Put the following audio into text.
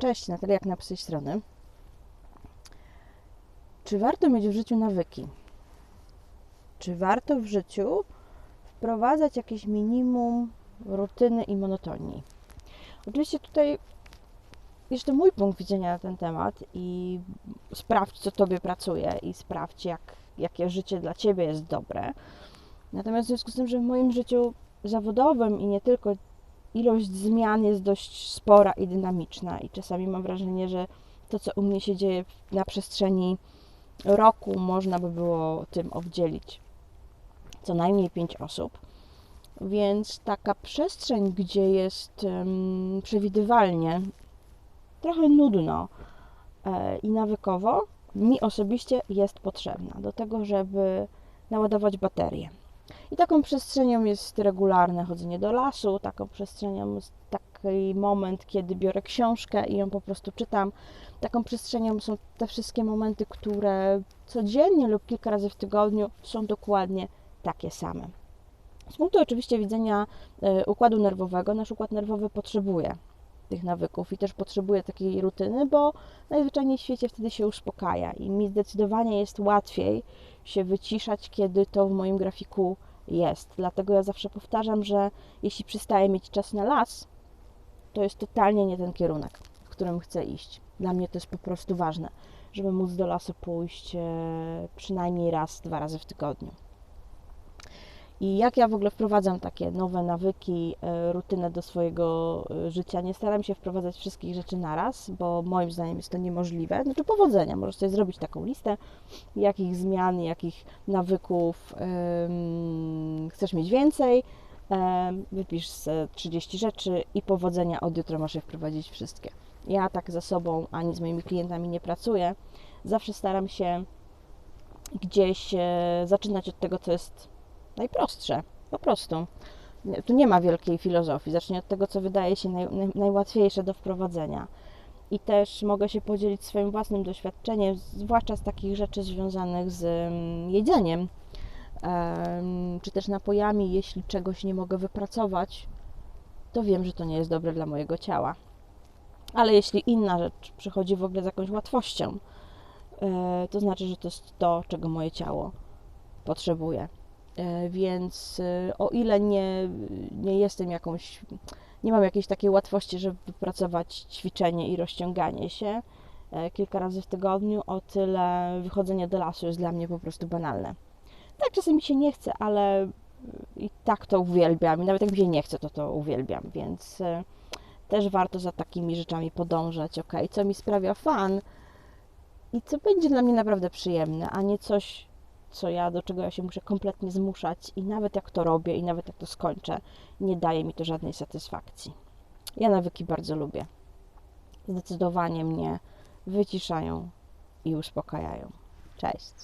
Cześć, Natalia jak z tej strony. Czy warto mieć w życiu nawyki? Czy warto w życiu wprowadzać jakieś minimum rutyny i monotonii? Oczywiście tutaj to mój punkt widzenia na ten temat i sprawdź, co Tobie pracuje i sprawdź, jak, jakie życie dla Ciebie jest dobre. Natomiast w związku z tym, że w moim życiu zawodowym i nie tylko ilość zmian jest dość spora i dynamiczna i czasami mam wrażenie, że to, co u mnie się dzieje na przestrzeni roku, można by było tym obdzielić co najmniej pięć osób. Więc taka przestrzeń, gdzie jest um, przewidywalnie, trochę nudno e, i nawykowo, mi osobiście jest potrzebna do tego, żeby naładować baterię. I taką przestrzenią jest regularne chodzenie do lasu, taką przestrzenią jest taki moment, kiedy biorę książkę i ją po prostu czytam. Taką przestrzenią są te wszystkie momenty, które codziennie lub kilka razy w tygodniu są dokładnie takie same. Z punktu oczywiście widzenia e, układu nerwowego, nasz układ nerwowy potrzebuje tych nawyków i też potrzebuje takiej rutyny, bo najzwyczajniej w świecie wtedy się uspokaja i mi zdecydowanie jest łatwiej się wyciszać, kiedy to w moim grafiku jest. Dlatego ja zawsze powtarzam, że jeśli przestaję mieć czas na las, to jest totalnie nie ten kierunek, w którym chcę iść. Dla mnie to jest po prostu ważne, żeby móc do lasu pójść e, przynajmniej raz, dwa razy w tygodniu. I jak ja w ogóle wprowadzam takie nowe nawyki, e, rutynę do swojego e, życia? Nie staram się wprowadzać wszystkich rzeczy naraz, bo moim zdaniem jest to niemożliwe. Znaczy powodzenia, możesz sobie zrobić taką listę, jakich zmian, jakich nawyków chcesz mieć więcej, wypisz 30 rzeczy i powodzenia od jutra masz je wprowadzić wszystkie. Ja tak za sobą ani z moimi klientami nie pracuję. Zawsze staram się gdzieś e, zaczynać od tego, co jest najprostsze, po prostu. Tu nie ma wielkiej filozofii. Zacznij od tego, co wydaje się naj, najłatwiejsze do wprowadzenia. I też mogę się podzielić swoim własnym doświadczeniem, zwłaszcza z takich rzeczy związanych z mm, jedzeniem, czy też napojami. Jeśli czegoś nie mogę wypracować, to wiem, że to nie jest dobre dla mojego ciała. Ale jeśli inna rzecz przychodzi w ogóle z jakąś łatwością, e, to znaczy, że to jest to, czego moje ciało potrzebuje. E, więc e, o ile nie, nie jestem jakąś, nie mam jakiejś takiej łatwości, żeby wypracować ćwiczenie i rozciąganie się e, kilka razy w tygodniu, o tyle wychodzenie do lasu jest dla mnie po prostu banalne. Tak, czasem mi się nie chce, ale i tak to uwielbiam. I nawet jak mi się nie chce, to to uwielbiam, więc też warto za takimi rzeczami podążać, ok, co mi sprawia fan i co będzie dla mnie naprawdę przyjemne, a nie coś, co ja, do czego ja się muszę kompletnie zmuszać i nawet jak to robię i nawet jak to skończę, nie daje mi to żadnej satysfakcji. Ja nawyki bardzo lubię. Zdecydowanie mnie wyciszają i uspokajają. Cześć.